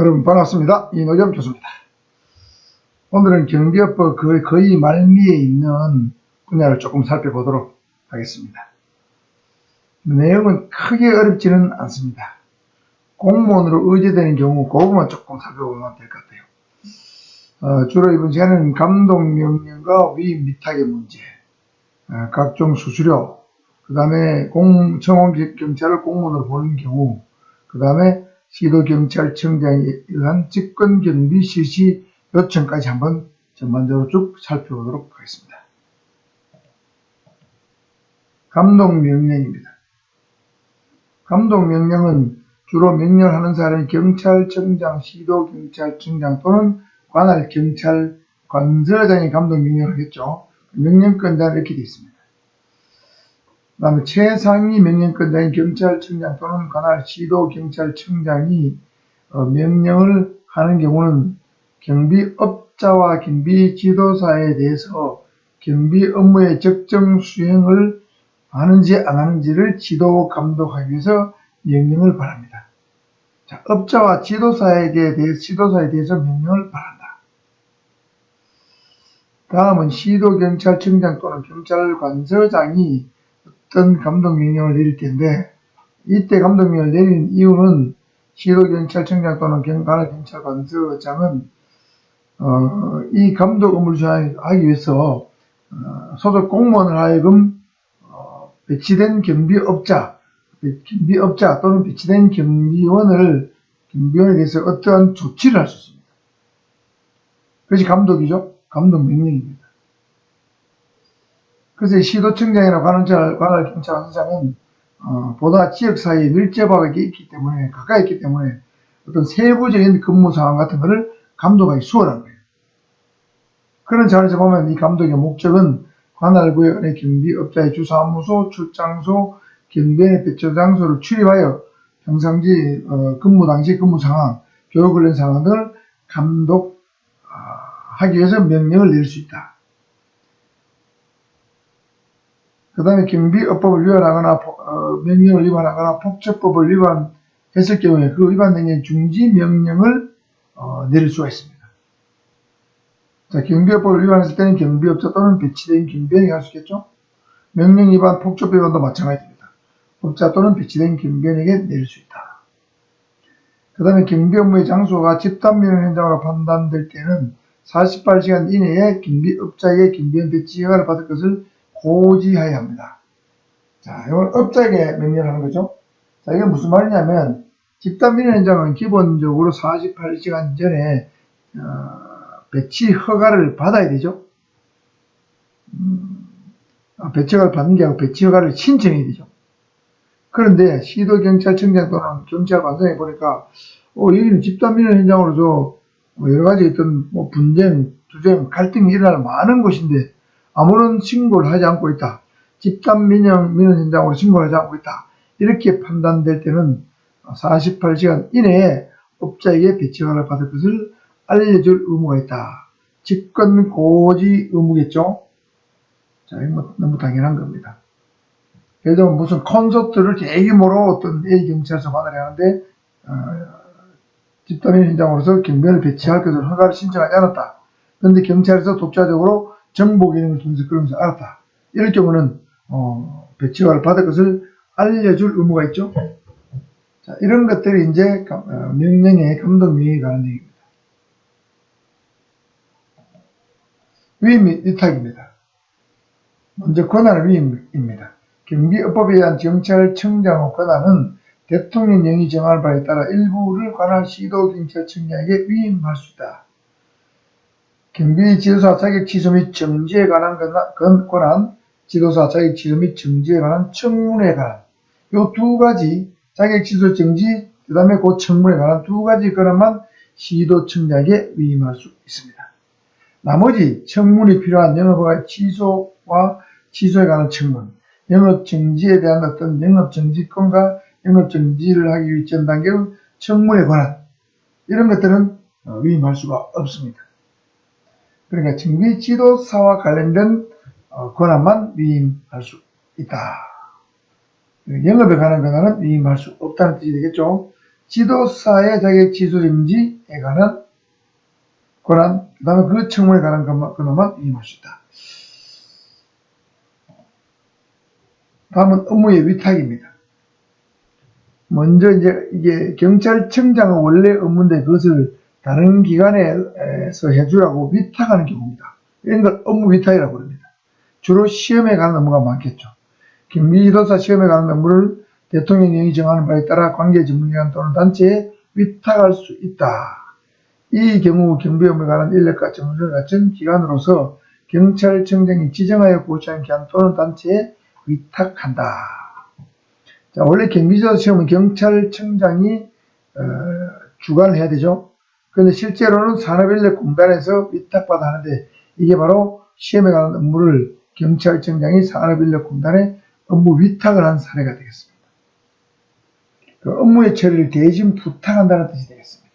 여러분 반갑습니다. 이노겸 교수입니다. 오늘은 경비업법 거의, 거의 말미에 있는 분야를 조금 살펴보도록 하겠습니다. 내용은 크게 어렵지는 않습니다. 공무원으로 의제되는 경우 그것만 조금 살펴보면 될 것 같아요. 어, 주로 이번 시간에는 감독명령과 위임 위탁의 문제, 어, 각종 수수료, 그 다음에 공, 청원경찰을 공무원으로 보는 경우, 그 다음에 시도경찰청장에 의한 직권경비 실시 요청까지 한번 전반적으로 쭉 살펴보도록 하겠습니다. 감독명령입니다. 감독명령은 주로 명령하는 사람이 경찰청장, 시도경찰청장 또는 관할 경찰 관서장이 감독명령을 하겠죠. 명령권자는 이렇게 되어 있습니다. 그 다음에 최상위 명령권 자인 경찰청장 또는 관할 시도 경찰청장이 어, 명령을 하는 경우는 경비업자와 경비지도사에 대해서 경비 업무의 적정 수행을 하는지 안 하는지를 지도 감독하기 위해서 명령을 바랍니다. 자, 업자와 지도사에게 대해 지도사에 대해서 명령을 바란다. 다음은 시도경찰청장 또는 경찰관서장이 어떤 감독명령을 내릴 텐데 이때 감독명령을 내린 이유는 시도경찰청장 또는 관할경찰관서장은 어, 이 감독 업무를 수행하기 위해서 어, 소속 공무원을 하여금 어, 배치된 경비업자, 경비업자 또는 배치된 경비원을 경비원에 대해서 어떠한 조치를 할 수 있습니다. 그것이 감독이죠. 감독 명령입니다. 그래서 시도청장이나 관할, 관할 경찰관서장은 어, 보다 지역 사회에 밀접하게 있기 때문에 가까이 있기 때문에 어떤 세부적인 근무 상황 같은 것을 감독하기 수월한 거예요. 그런 자리에서 보면 이 감독의 목적은 관할구역 안의 경비업자의 주사무소, 출장소, 경비의 배치 장소를 출입하여 평상시 어, 근무 당시 근무 상황, 교육 관련 상황 등을 감독하기 위해서 명령을 낼 수 있다. 그 다음에 경비업법을 위반하거나 어, 명령을 위반하거나 폭처법을 위반했을 경우에 그 위반 행위의 중지 명령을 어, 내릴 수가 있습니다. 자, 경비업법을 위반했을 때는 경비업자 또는 배치된 경비원이 할 수 있겠죠? 명령 위반, 폭처법 위반도 마찬가지입니다. 업자 또는 배치된 경비원에게 내릴 수 있다. 그 다음에 경비 업무의 장소가 집단 민원 현장으로 판단될 때는 48시간 이내에 경비업자의 경비원 배치 허가를 받을 것을 고지해야 합니다. 자, 이건 업자에게 명령하는 거죠. 자, 이게 무슨 말이냐면 집단 민원 현장은 기본적으로 48시간 전에 어, 배치 허가를 받아야 되죠. 음, 아, 배치 허가를 받는 게 아니고 배치 허가를 신청해야 되죠. 그런데 시도 경찰청장 또는 경찰관서에 보니까 어, 여기는 집단 민원 현장으로서 뭐 여러 가지 어떤 뭐 분쟁, 투쟁, 갈등이 일어날 많은 곳인데 아무런 신고를 하지 않고 있다. 집단 민원, 민원 현장으로 신고를 하지 않고 있다. 이렇게 판단될 때는 48시간 이내에 업자에게 배치 허가를 받을 것을 알려줄 의무가 있다. 직권 고지 의무겠죠? 자, 이건 뭐 너무 당연한 겁니다. 들면 무슨 콘서트를 대규모로 어떤 A 경찰서 관할이 하는데, 어, 집단민 현장으로서 경비원을 배치할 것을 허가를 신청하지 않았다. 그런데 경찰에서 독자적으로 정보 기능을 통해서 그러면서 알았다. 이럴 경우는, 어, 배치 허가를 받을 것을 알려줄 의무가 있죠. 자, 이런 것들이 이제 명령의 감독명령에 관한 얘기입니다. 위임 위탁입니다. 먼저 권한의 위임입니다. 경비업법에 의한 경찰청장의 권한은 대통령령이 정할 바에 따라 일부를 관할 시도 경찰청장에게 위임할 수 있다. 경비 지도사 자격 취소 및 정지에 관한 권한- 지도사 자격 취소 및 정지에 관한 청문회 관한 요 두 가지 자격 취소 정지 그 다음에 그 청문회 관한 두 가지 권한만 시도청장에게 위임할 수 있습니다. 나머지 청문이 필요한 영업의 취소와 취소에 관한 청문, 영업 정지에 대한 어떤 영업 정지권과 영업 정지를 하기 위해 전 단계의 청문에 관한 이런 것들은 어, 위임할 수가 없습니다. 그러니까 정비 지도사와 관련된 어, 권한만 위임할 수 있다. 영업에 관한 권한은 위임할 수 없다는 뜻이 되겠죠. 지도사의 취소 정지에 관한 권한, 그 다음에 그 청문에 관한 것만 위임할 수 있다. 다음은 업무의 위탁입니다. 먼저 이제 이게 경찰청장은 원래 업무인데 그것을 다른 기관에서 해주라고 위탁하는 경우입니다. 이런 걸 업무 위탁이라고 부릅니다. 주로 시험에 관한 업무가 많겠죠. 경비도사 시험에 관한 업무를 대통령령이 정하는 바에 따라 관계 전문기관 또는 단체에 위탁할 수 있다. 이 경우 경비 업무에 관한 인력과 전문을 갖춘 기관으로서 경찰청장이 지정하여 고시한 기관 또는 단체에 위탁한다. 자, 원래 경비자 시험은 경찰청장이 어, 주관을 해야 되죠. 그런데 실제로는 산업인력 공단에서 위탁받아 하는데 이게 바로 시험에 관한 업무를 경찰청장이 산업인력 공단에 업무 위탁을 한 사례가 되겠습니다. 그 업무의 처리를 대신 부탁한다는 뜻이 되겠습니다.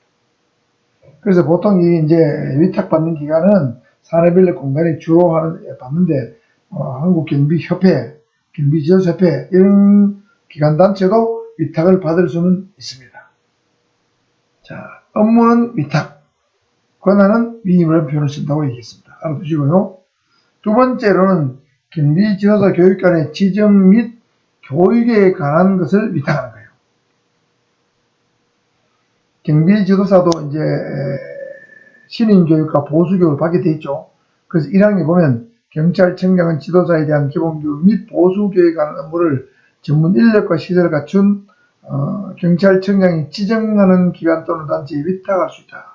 그래서 보통 이 이제 위탁받는 기관은 산업인력 공단이 주로 하는, 받는데 어, 한국경비협회, 경비지도협회 이런 기관단체도 위탁을 받을 수는 있습니다. 자, 업무는 위탁, 권한은 위임을 표현을 쓴다고 얘기했습니다. 알아두시고요. 두 번째로는 경비지도사 교육관의 지정 및 교육에 관한 것을 위탁하는 거예요. 경비지도사도 이제 신인교육과 보수교육을 받게 돼 있죠. 그래서 1학년 보면 경찰청장은 지도자에 대한 기본교육 및 보수교육에 관한 업무를 전문 인력과 시설을 갖춘 어, 경찰청장이 지정하는 기관 또는 단체에 위탁할 수 있다.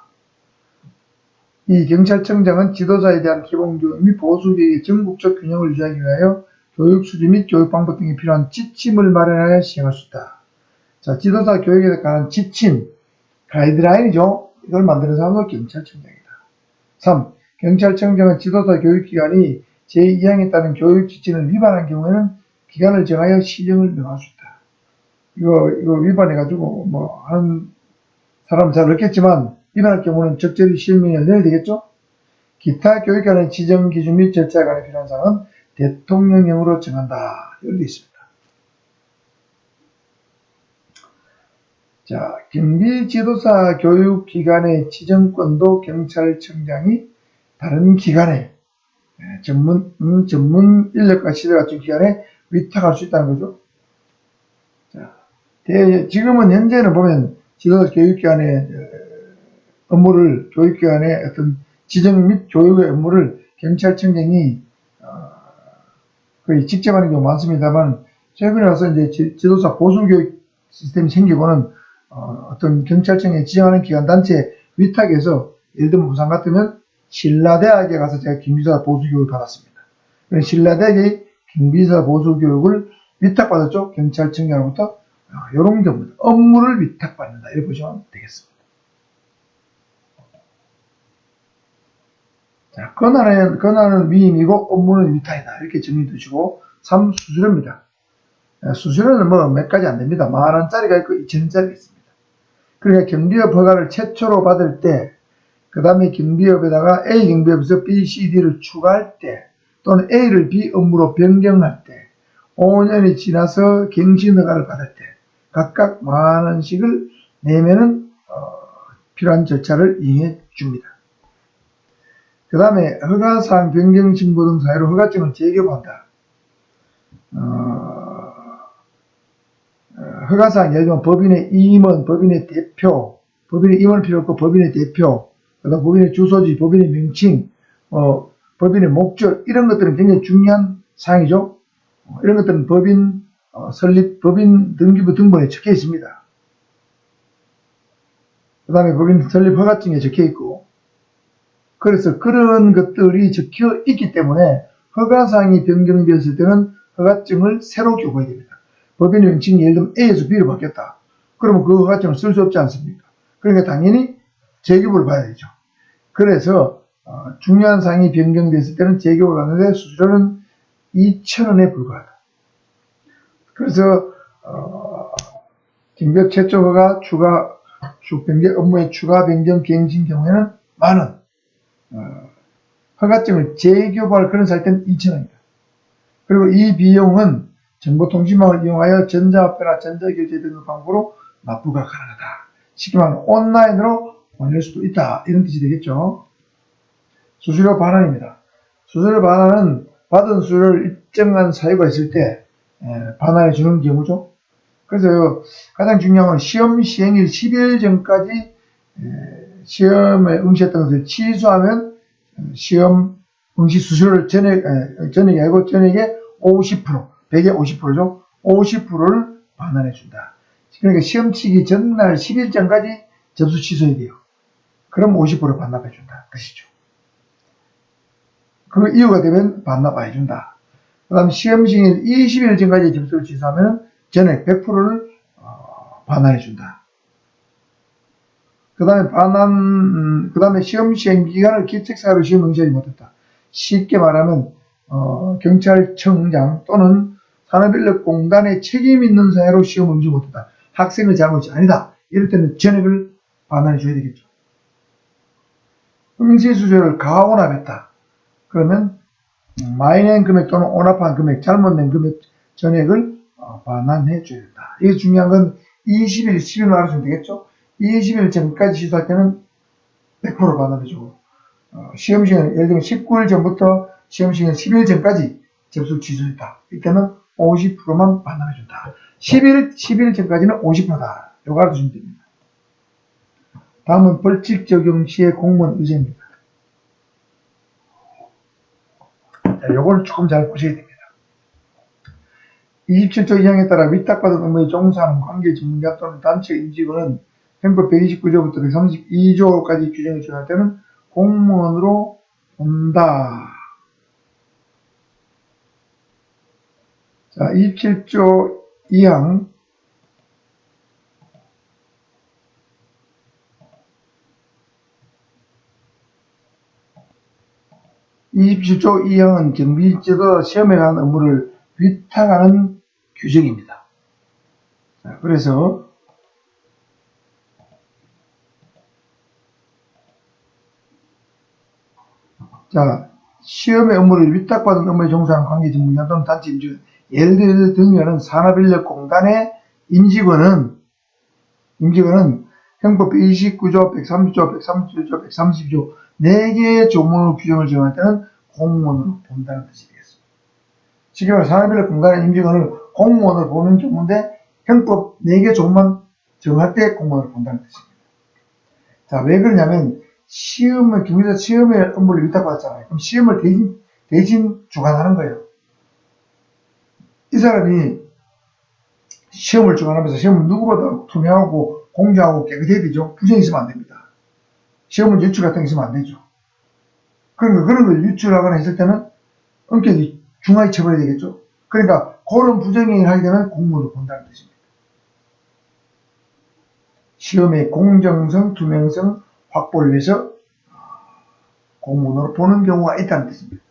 이 경찰청장은 지도자에 대한 기본 교육 및 보수교육의 전국적 균형을 유지하기 위하여 교육 수지 및 교육 방법 등에 필요한 지침을 마련하여 시행할 수 있다. 자, 지도자 교육에 관한 지침, 가이드라인이죠. 이걸 만드는 사람은 경찰청장이다. 3. 경찰청장은 지도자 교육기관이 제2항에 따른 교육 지침을 위반한 경우에는 기간을 정하여 시정을 명할 수 있다. 이거, 이거 위반해가지고, 뭐, 하는 사람은 잘 없겠지만, 위반할 경우는 적절히 실명을 내야 되겠죠? 기타 교육관의 지정 기준 및 절차에 관해 필요한 사항은 대통령령으로 정한다. 이렇게 있습니다. 자, 경비 지도사 교육 기관의 지정권도 경찰청장이 다른 기관에 예, 전문 음, 전문 인력과 시대 갖춘 기관에 위탁할 수 있다는 거죠. 자, 대, 지금은 현재는 보면 지도자 교육기관의 어, 업무를 교육기관의 어떤 지정 및 교육의 업무를 경찰청장이 어, 거의 직접 하는 경우가 많습니다만 최근에 와서 이제 지, 지도사 보수교육 시스템이 생기고는 어, 떤 경찰청에 지정하는 기관 단체 위탁해서 예를 들면 부산 같으면 신라대학에 가서 제가 김비서 보수교육을 받았습니다. 신라대학의 김비서 보수교육을 위탁받았죠. 경찰청장으로부터 이런 경우입니다. 업무를 위탁받는다. 이렇게 보시면 되겠습니다. 자, 권한은, 권한은 위임이고 업무는 위탁이다. 이렇게 정리해 두시고 3. 수수료입니다. 수수료는 뭐 몇 가지 안 됩니다. 만 원짜리가 있고 2천 원짜리가 있습니다. 그러니까 경비업 허가를 최초로 받을 때, 그 다음에 경비업에다가 A 경비업에서 B, C, D를 추가할 때, 또는 A를 B 업무로 변경할 때, 5년이 지나서 갱신 허가를 받을 때, 각각 만 원씩을 내면은, 어, 필요한 절차를 이행해 줍니다. 그 다음에 허가사항 변경 신고 등 사유로 허가증을 재교부한다. 어, 허가사항 예를 들면 법인의 임원, 법인의 대표, 법인의 임원 필요 없고 법인의 대표, 그다음 법인의 주소지, 법인의 명칭, 어, 법인의 목적 이런 것들은 굉장히 중요한 사항이죠. 어, 이런 것들은 법인 어, 설립, 법인 등기부 등본에 적혀 있습니다. 그 다음에 법인 설립 허가증에 적혀 있고 그래서 그런 것들이 적혀 있기 때문에 허가사항이 변경되었을 때는 허가증을 새로 교부해야 됩니다. 법인의 명칭이 예를 들면 A에서 B로 바뀌었다. 그러면 그 허가증을 쓸 수 없지 않습니까? 그러니까 당연히 재교부를 봐야 되죠. 그래서 어, 중요한 사항이 변경됐을 때는 재교부를 하는데 수수료는 2,000원에 불과하다. 그래서 어, 경비업 최초 허가 추가 변경 업무의 추가 변경 갱신 경우에는 만 원 어, 허가증을 재교부할 그런 살 때는 2,000원입니다. 그리고 이 비용은 정보통신망을 이용하여 전자화폐나 전자결제 등의 방법으로 납부가 가능하다. 쉽게 말하면 온라인으로 보낼 수도 있다. 이런 뜻이 되겠죠. 수수료 반환입니다. 수수료 반환은 받은 수료를 일정한 사유가 있을 때 에, 반환해 주는 경우죠. 그래서 가장 중요한 건 시험 시행일 10일 전까지 에, 시험에 응시했던 것을 취소하면 어, 시험 응시 수수료를 전액, 에, 전액이 아니고 전액의 50%, 100의 50%죠. 50%를 반환해 준다. 그러니까 시험 치기 전날 10일 전까지 접수 취소해야 돼요. 그럼 50% 반납해 준다. 뜻이죠. 그 이유가 되면 반납 안 해준다. 그 다음 시험 시일 20일 전까지 접수를 취소하면 전액 100%를 어, 반환해 준다. 그 다음에 반환, 음, 그 다음에 시험 시행 기간을 기책사유로 시험 응시하지 못했다. 쉽게 말하면 어, 경찰청장 또는 산업인력공단의 책임 있는 사유로 시험 응시 못했다. 학생의 잘못이 아니다. 이럴 때는 전액을 반환해 줘야 되겠죠. 응시 수수료를 가온합했다. 그러면 마이낸 금액 또는 온합한 금액, 잘못된 금액 전액을 어, 반환해 줘야 된다. 이게 중요한 건 20일, 10일 말하시면 되겠죠? 20일 전까지 취소할 때는 100% 반환해 주고 어, 시험 시간 예를 들면 19일 전부터 시험 시간 10일 전까지 접수 취소했다. 이때는 50%만 반환해 준다. 10일, 10일 전까지는 50%다. 요거 알아두시면 됩니다. 다음은 벌칙 적용 시의 공무원 의제입니다. 자, 요거를 조금 잘 보셔야 됩니다. 27조 2항에 따라 위탁받은 업무에 종사하는 관계 전문가 또는 단체 임직원은 행법 129조부터 132조까지 규정이 정할 때는 공무원으로 본다. 자, 27조 2항 27조 2항은 경비제도 시험에 관한 업무를 위탁하는 규정입니다. 자, 그래서 자, 시험의 업무를 위탁받은 업무에 종사하는 관계 전문가 또는 단체 임직원 예를 들면 산업인력공단의 임직원은 임직원은 형법 29조, 130조, 131조, 132조 4개의 조문으로 규정을 정할 때는 공무원으로 본다는 뜻이 되겠습니다. 쉽게 말해 산업인력공단의 임직원을 공무원으로 보는 경우인데 형법 4개 조문만 정할 때 공무원으로 본다는 뜻입니다. 자, 왜 그러냐면 시험을, 경기사 시험의 업무를 위탁받았잖아요. 그럼 시험을 대신, 대신 주관하는 거예요. 이 사람이 시험을 주관하면서 시험은 누구보다 투명하고 공정하고 깨끗해야 되죠. 부정이 있으면 안 됩니다. 시험은 유출 같은 게 있으면 안 되죠. 그러니까 그런 걸 유출하거나 했을 때는 엄격히 중하게 처벌해야 되겠죠. 그러니까 그런 부정행위를 하게 되면 공무원으로 본다는 뜻입니다. 시험의 공정성, 투명성 확보를 위해서 공무원으로 보는 경우가 있다는 뜻입니다.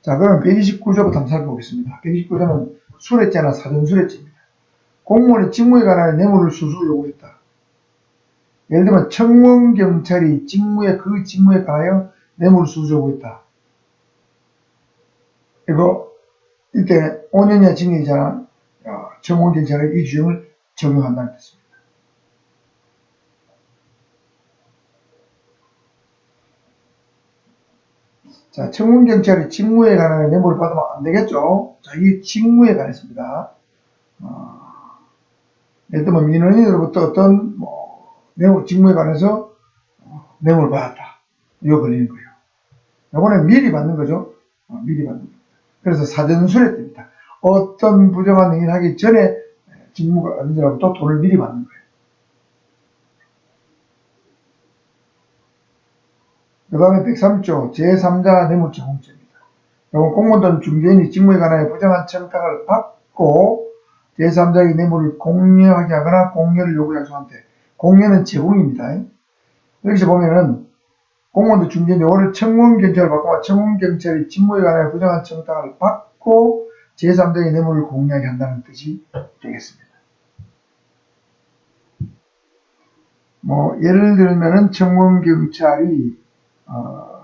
자, 그럼 129조부터 한번 살펴보겠습니다. 129조는 수뢰죄나 사전수뢰죄입니다. 공무원의 직무에 관한 뇌물을 수수 요구했다. 예를 들면 청문경찰이 직무에 그 직무에 관하여 뇌물을 수수 요구했다. 이거 이때 5년 이하 징역이잖아. 청문경찰의 이 규정을 적용한다는 뜻입니다. 자, 청문경찰이 직무에 관한 뇌물을 받으면 안 되겠죠? 자, 이 직무에 관했습니다. 어, 예를 들면 민원인으로부터 어떤 뭐, 뇌물, 직무에 관해서 어, 뇌물을 받았다. 이거 걸리는 거예요. 이거는 미리 받는 거죠. 어, 미리 받는 겁니다. 그래서 사전수뢰 됩니다. 어떤 부정한 행위를 하기 전에 직무가 언제라부터 돈을 미리 받는 거예요. 그 다음에 103조 제3자 뇌물죄 공죄입니다. 이건 공무원 중개인이 직무에 관하여 부정한 청탁을 받고 제3자의 뇌물을 공유하게 하거나 공유를 요구한 사람한테 공유는 제공입니다. 여기서 보면은 공무원도 중개인이 오늘 청문경찰을 받고 청문경찰이 직무에 관하여 부정한 청탁을 받고 제3자의 뇌물을 공유하게 한다는 뜻이 되겠습니다. 뭐 예를 들면은 청문경찰이 어,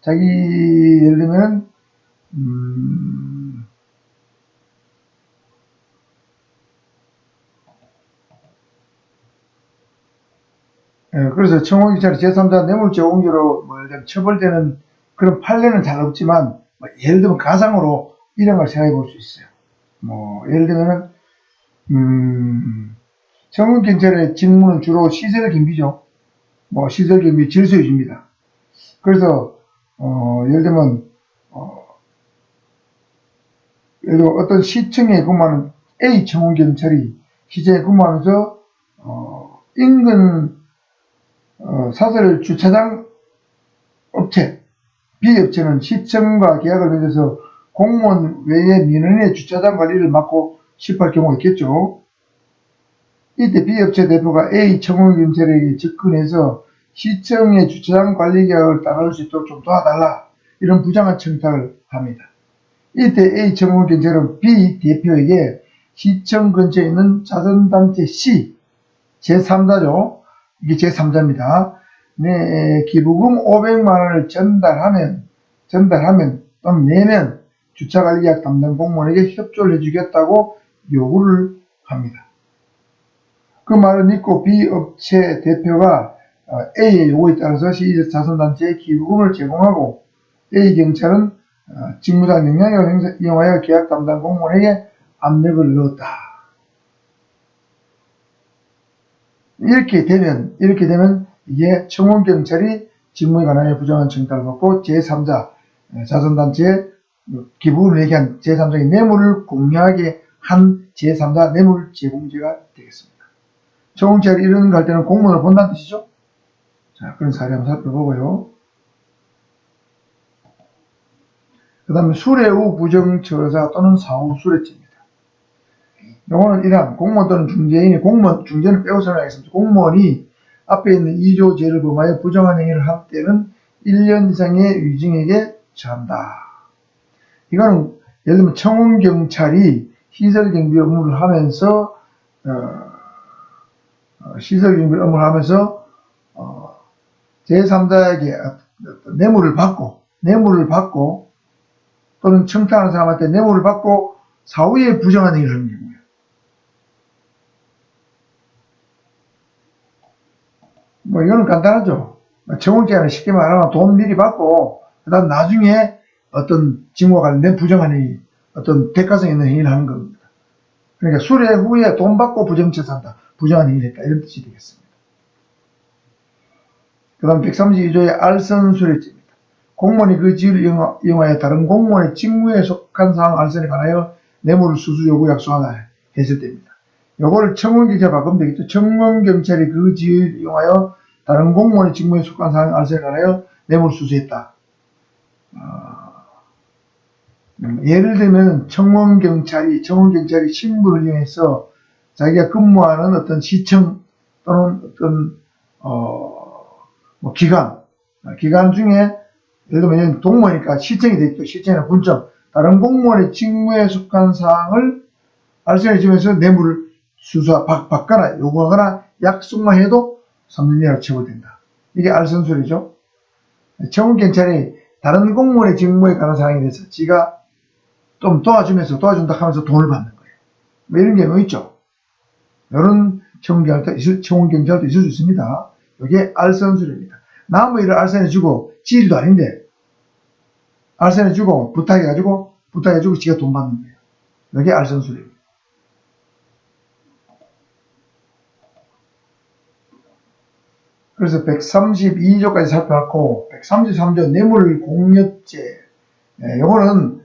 자기 예를 들면 음, 그래서 청원경찰이 제3자 뇌물제공죄로 뭐 예를 들면 처벌되는 그런 판례는 잘 없지만 뭐 예를 들면 가상으로 이런 걸 생각해 볼 수 있어요. 뭐 예를 들면은 음, 청원경찰의 직무는 주로 시설 경비죠. 뭐 시설 경비 질서 유지입니다. 그래서 어, 예를 들면 어, 예를 들어 어떤 시청에 근무하는 A 청원경찰이 시청에 근무하면서 어, 인근 어, 사설 주차장 업체, B 업체는 시청과 계약을 맺어서 공무원 외에 민원의 주차장 관리를 맡고 싶어할 경우가 있겠죠. 이때 B 업체 대표가 A 청원경찰에게 접근해서 시청의 주차장 관리 계약을 따라올 수 있도록 좀 도와달라 이런 부당한 청탁을 합니다. 이때 A 청원경찰은 B 대표에게 시청 근처에 있는 자선단체 C 제3자죠. 이게 제3자입니다. 네, 기부금 500만 원을 전달하면, 전달하면, 또는 내면 주차관리약 담당 공무원에게 협조를 해주겠다고 요구를 합니다. 그 말을 믿고 B 업체 대표가 어, A의 요구에 따라서 시자선단체에 기부금을 제공하고 A 경찰은 어, 직무상 영향력을 이용하여 계약 담당 공무원에게 압력을 넣었다. 이렇게 되면, 이렇게 되면 이게 청원 경찰이 직무에 관하여 부정한 청탁을 받고 제3자, 자선단체에 기부를 얘기한 제3자의 뇌물을 공유하게 한 제3자 뇌물 제공죄가 되겠습니다. 청원경찰이 이런 갈 때는 공무원을 본다는 뜻이죠? 자, 그런 사례 한번 살펴보고요. 그 다음에 수뢰후 부정처자 또는 사후 수뢰죄입니다. 요거는 이러한 공무원 또는 중개인이 공무원, 중개는 빼고 설명하겠습니다. 공무원이 앞에 있는 2조 죄를 범하여 부정한 행위를 할 때는 1년 이상의 위증에게 처한다. 이거는 예를 들면 청운 경찰이 시설 경비 업무를 하면서 어, 어, 시설 경비 업무를 하면서 어, 제3자에게 뇌물을 받고 뇌물을 받고 또는 청탁하는 사람한테 뇌물을 받고 사후에 부정한 행위를 경우예요. 뭐 이거는 간단하죠. 청원죄는 쉽게 말하면 돈 미리 받고 그다음 나중에 어떤 직무와 관련된 부정한 행위, 어떤 대가성 있는 행위를 하는 겁니다. 그러니까 수뢰 후에 돈 받고 부정죄 산다, 부정한 행위를 했다 이런 뜻이 되겠습니다. 그 다음 132조의 알선수뢰죄입니다. 공무원이 그 지위를 이용하- 이용하여 다른 공무원의 직무에 속한 사항 알선에 관하여 뇌물 수수 요구 약속하나 때입니다. 요거를 청원경찰 바꾸면 되겠죠. 청원경찰이 그 지위를 이용하여 다른 공무원의 직무에 속한 사항 알선에 관하여 뇌물 수수했다. 예를 들면 청원경찰이 청원경찰이 신분을 이용해서 자기가 근무하는 어떤 시청 또는 어떤 어, 뭐 기관 아, 기관 중에 예를 들면 동무니까 시청이 되겠죠. 시청이나 군청 다른 공무원의 직무에 속한 사항을 알선해 주면서 뇌물을 수사 받, 받거나 요구하거나 약속만 해도 3년 이하로 처벌된다. 이게 알선술이죠. 청원경찰이 다른 공무원의 직무에 관한 사항에 대해서 지가 좀 도와주면서 도와준다 하면서 돈을 받는 거예요. 뭐 이런 경우 있죠. 이런 청원경찰도 있을, 청원경찰도 있을 수 있습니다. 이게 알선술입니다. 남의 일을 알선해주고 지 일도 아닌데 알선해주고 부탁해가지고 부탁해주고 지가 돈 받는 거예요. 이게 알선술입니다. 그래서 132조까지 살펴봤고 133조 뇌물 공여죄 예, 요거는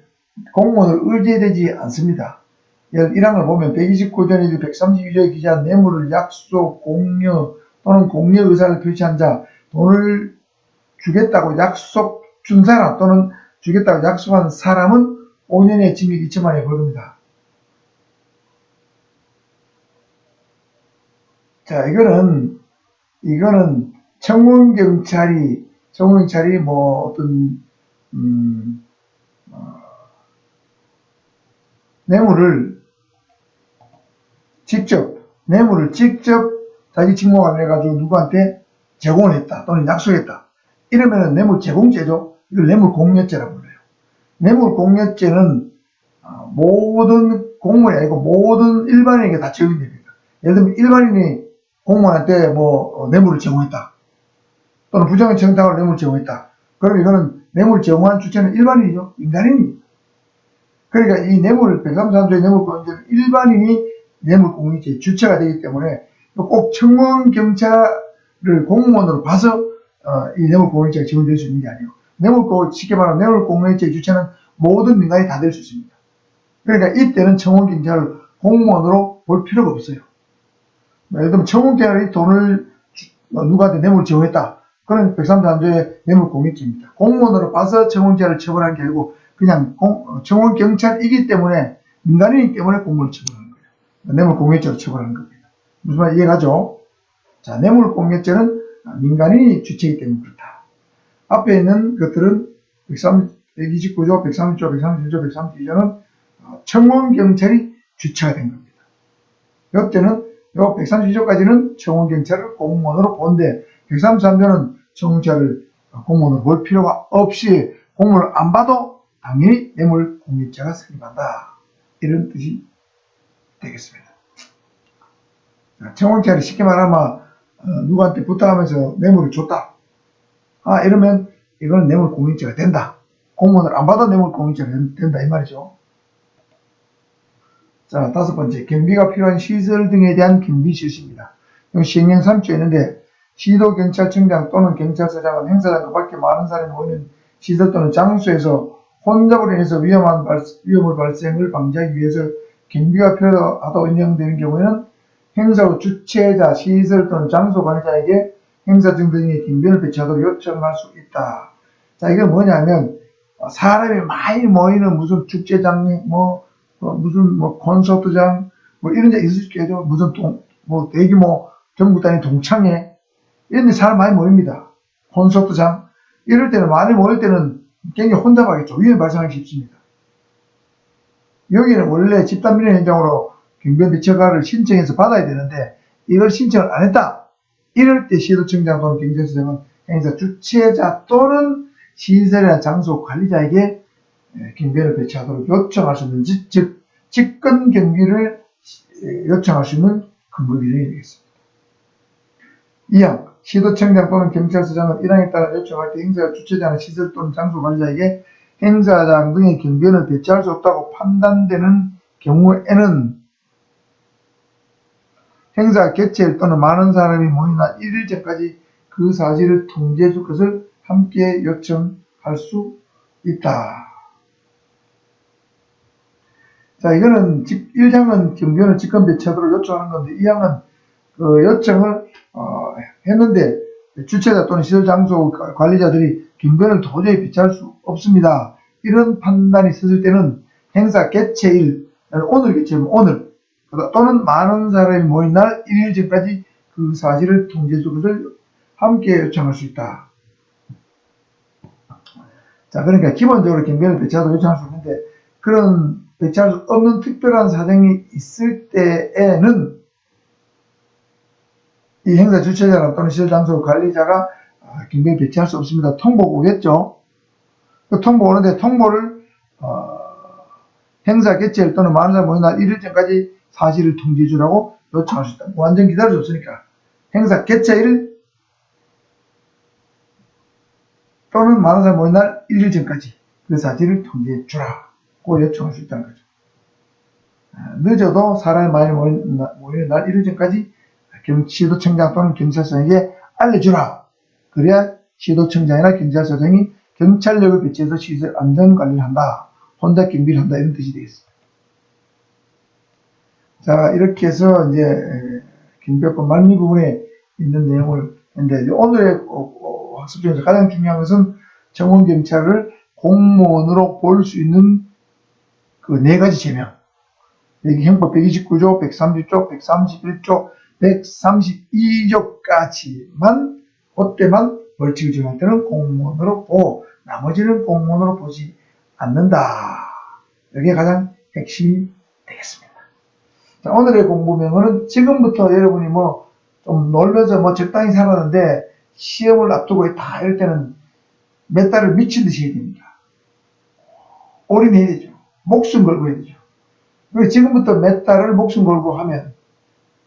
공무원을 의제되지 않습니다. 1항을 보면 129조의 132조에 기재한 뇌물을 약속, 공여 또는 공여 의사를 표시한 자 돈을 주겠다고 약속 준 사람 또는 주겠다고 약속한 사람은 5년의 징역 2천만 원의 벌금이다. 자, 이거는 이거는 청문경찰이 청문경찰이 뭐 어떤 음, 어, 뇌물을 직접 뇌물을 직접 자기 직무가 관해가지고 누구한테 제공을 했다 또는 약속했다. 이러면은 뇌물 제공죄죠. 이걸 뇌물 공여죄라고 불러요. 뇌물 공여죄는 어, 모든 공무원이 아니고 모든 일반인에게 다 적용됩니다. 예를 들면 일반인이 공무원한테 뭐 어, 뇌물을 제공했다. 또는 부정의 청탁으로 뇌물을 제공했다. 그럼 이거는 뇌물 제공한 주체는 일반인이죠. 인간인입니다. 그러니까 이 뇌물, 133조의 뇌물 공인죄는 일반인이 뇌물 공인죄의 주체가 되기 때문에 꼭 청원 경찰을 공무원으로 봐서 어, 이 뇌물 공인죄가 적용될 수 있는 게 아니에요. 뇌물 공 쉽게 말하면 뇌물 공인죄의 주체는 모든 민간이 다 될 수 있습니다. 그러니까 이때는 청원 경찰을 공무원으로 볼 필요가 없어요. 뭐 예를 들면 청원계열이 돈을 누구한테 뇌물을 제공했다. 그런 133조의 뇌물 공익죄입니다. 공무원으로 봐서 청원죄를 처벌하는 게 아니고 그냥 공- 청원 경찰이기 때문에 민간인이기 때문에 공무원을 처벌하는 거예요. 뇌물 공익죄로 처벌하는 겁니다. 무슨 말 이해가죠? 자, 뇌물 공익죄는 민간인이 주체이기 때문에 그렇다. 앞에 있는 것들은 130, 129조, 130조, 131조, 132조는 청원 경찰이 주체가 된 겁니다. 이때는 요 132조까지는 청원경찰을 공무원으로 본데 133조는 청원경찰을 공무원으로 볼 필요가 없이 공무원을 안 봐도 당연히 뇌물 공익죄가 성립한다. 이런 뜻이 되겠습니다. 자, 청원경찰이 쉽게 말하면 어, 누구한테 부탁하면서 뇌물을 줬다. 아 이러면 이거는 뇌물 공익죄가 된다. 공무원을 안 봐도 뇌물 공익죄가 된- 된다 이 말이죠. 자, 다섯 번째, 경비가 필요한 시설 등에 대한 경비 실시입니다. 이 시행령 3조에 있는데, 시도 경찰청장 또는 경찰서장은 행사장과 밖에 많은 사람이 모이는 시설 또는 장소에서 혼잡으로 인해서 위험한 발, 위험을 발생을 방지하기 위해서 경비가 필요하다고 인정되는 경우에는 행사 후 주최자, 시설 또는 장소 관리자에게 행사 등등의 경비를 배치하도록 요청할 수 있다. 자, 이게 뭐냐면, 어, 사람이 많이 모이는 무슨 축제장, 뭐, 뭐 무슨 뭐 콘서트장 뭐 이런 데 있을 수 있겠죠. 무슨 동, 뭐 대규모 전국 단위 동창회 이런 데 사람 많이 모입니다. 콘서트장 이럴 때는 많이 모일 때는 굉장히 혼잡하겠죠. 위험이 발생하기 쉽습니다. 여기는 원래 집단 민원 현장으로 경비원 배치허가를 신청해서 받아야 되는데 이걸 신청을 안 했다. 이럴 때 시도청장 또는 경찰서장은 행사 주최자 또는 시설이나 장소 관리자에게 예, 경비를 배치하도록 요청할 수 있는, 즉, 즉 직권 경비를 예, 요청할 수 있는 근거 기준이 되겠습니다. 2항 시도청장 또는 경찰서장은 1항에 따라 요청할 때 행사 주최자나 시설 또는 장소 관리자에게 행사장 등의 경비원을 배치할 수 없다고 판단되는 경우에는 행사 개최일 또는 많은 사람이 모인 날 1일 전까지 그 사실을 통지해 줄 것을 함께 요청할 수 있다. 자, 이거는 직, 1항은 경비원을 직권 배치하도록 요청하는 건데, 2항은 그 요청을, 어, 했는데, 주최자 또는 시설 장소 관리자들이 경비원을 도저히 배치할 수 없습니다. 이런 판단이 있었을 때는 행사 개최일, 오늘 개최면 오늘, 또는 많은 사람이 모인 날 1일 전까지 그 사실을 줄 것을 함께 요청할 수 있다. 자, 그러니까 기본적으로 경비원을 배치하도록 요청할 수 있는데, 그런 배치할 수 없는 특별한 사정이 있을 때에는 이 행사 주최자나 또는 시설 장소 관리자가 아, 경비를 배치할 수 없습니다. 통보 오겠죠. 그 통보 오는데 통보를 어, 행사 개최일 또는 많은 사람 모인 날 1일 전까지 사실을 통지해 주라고 요청할 수 있다. 완전 기다릴 수 없으니까 행사 개최일 또는 많은 사람 모인 날 1일 전까지 그 사실을 통지해 주라. 고 요청할 수 있다는 거죠. 아, 늦어도 사람이 많이 모이는 날, 1일 전까지 경, 시도청장 또는 경찰서에게 알려주라. 그래야 시도청장이나 경찰서장이 경찰력을 배치해서 시설 안전 관리를 한다. 혼자 경비를 한다. 이런 뜻이 되겠습니다. 자, 이렇게 해서 이제 에, 경비법 말미 부분에 있는 내용을 했는데 오늘의 어, 어, 학습 중에서 가장 중요한 것은 정원 경찰을 공무원으로 볼 수 있는 그 네 가지 제명. 여기 형법 129조, 130조, 131조, 132조까지만, 그때만 벌칙을 정할 때는 공무원으로 보고, 나머지는 공무원으로 보지 않는다. 이게 가장 핵심이 되겠습니다. 자, 오늘의 공부명은 지금부터 여러분이 뭐, 좀 놀면서 뭐 적당히 살았는데, 시험을 앞두고 있다. 이럴 때는 몇 달을 미친 듯이 해야 됩니다. 올인해야 되죠. 목숨 걸고 해야 되죠. 그래서 지금부터 몇 달을 목숨 걸고 하면,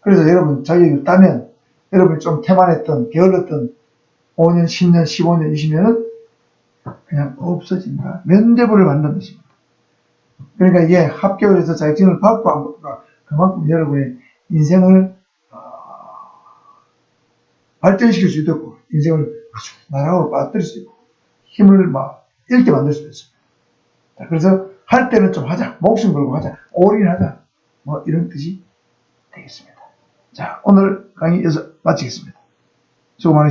그래서 여러분 자격을 따면 여러분이 좀 태만했던, 게을렀던 5년, 10년, 15년, 20년은 그냥 없어진다. 면제부를 만든 것입니다. 그러니까 이게 합격을 해서 자격증을 받고 한 것보다 그만큼 여러분의 인생을 어, 발전시킬 수 있고 인생을 아주 나락으로 빠뜨릴 수 있고 힘을 막 잃게 만들 수도 있습니다. 자, 그래서 할 때는 좀 하자. 목숨 걸고 하자. 올인하자. 뭐 이런 뜻이 되겠습니다. 자, 오늘 강의 여기서 마치겠습니다. 수고 많으셨습니다.